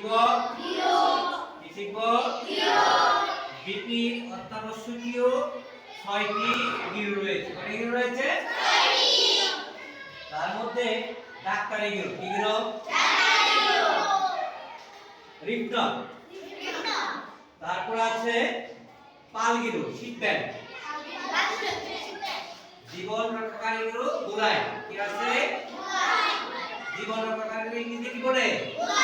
শিখব কি শিখব বিপির অত্যাবশ্যকীয় ছয়টি গিরু রয়েছে। কয়টি গিরু রয়েছে? তার মধ্যে ডাক্তারি গিরু। কি গিরু? রিপটন। তারপর আছে পালগিরু শীত ব্যান্ড জীবন রক্ষাকারী গিরু গোলাই কি আছে? জীবন রক্ষাকারী গিরু ইংরেজিতে কি বলে? বলে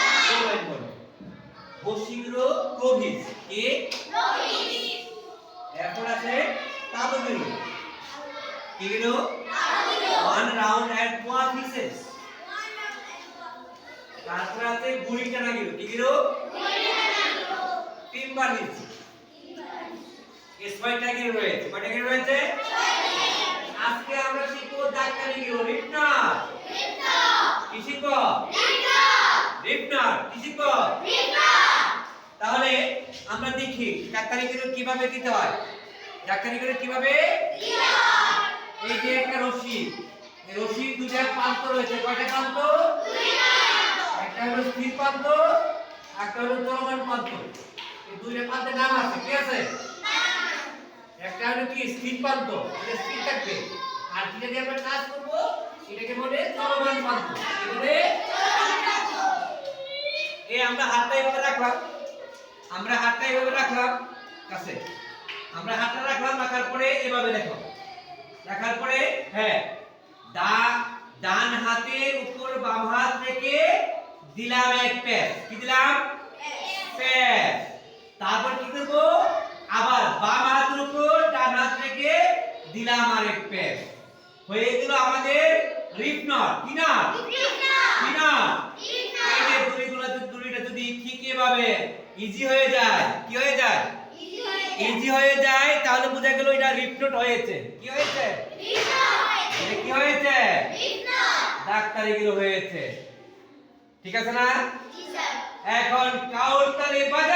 বসিগিরু প্রভিস কি? এরপর আছে তাবগিরু কি গিরু one round at four pieces তারপর আছে গুড়ি টানা গিরু কি গিরু টিম্বার হিলস ছয়টা গিরু রয়েছে? কয়টা গিরু রয়েছে? আজকে আমরা শিখব ডাক্তারি গিরু রিপনার। কি শিখব? রিপনার। কি শিখব? আমরা দেখি ডাক্তারি গিরু কীভাবে দিতে হয়। ডাক্তারি গিরু কীভাবে? এই যে একটা রশি রশির দুটা প্রান্ত রয়েছে। কয়টা প্রান্ত? একটা হলো স্থির প্রান্ত, একটা হলো চলমান প্রান্ত। এই দুইটা প্রান্তের নাম আছে, কি আছে? একটা হলো কি? স্থির প্রান্ত, এটা স্থির থাকবে। আর যেটা দিয়ে আমরা কাজ করব এটাকে বলে চলমান প্রান্ত। এই আমরা হাতটা এভাবে রাখলাম আমরা হাতটা এভাবে রাখলাম কাছে। আমরা হাতটা রাখলাম রাখার পরে এভাবে দেখো। রাখার পরে হ্যাঁ দা ডান হাতের উপর বাম হাত রেখে দিলাম এক প্যাচ। কি দিলাম? প্যাচ। তারপর কি করব? আবার বাম হাতের উপর ডান হাত রেখে দিলাম আরেক প্যাচ। হয়ে গেল আমাদের রিপ নট কি না কি না এই যে দুইগুলো যদি দুইটা যদি ঠিক এভাবে ইজি হয়ে যায়। কি হয়ে যায়? ইজি হয়ে যায়। তাহলে বোঝা গেল এটা রিপ হয়েছে। কি হয়েছে? এটা কি হয়েছে? ডাক্তারি গুলো হয়েছে। ঠিক আছে না? এখন বাজাই ধরে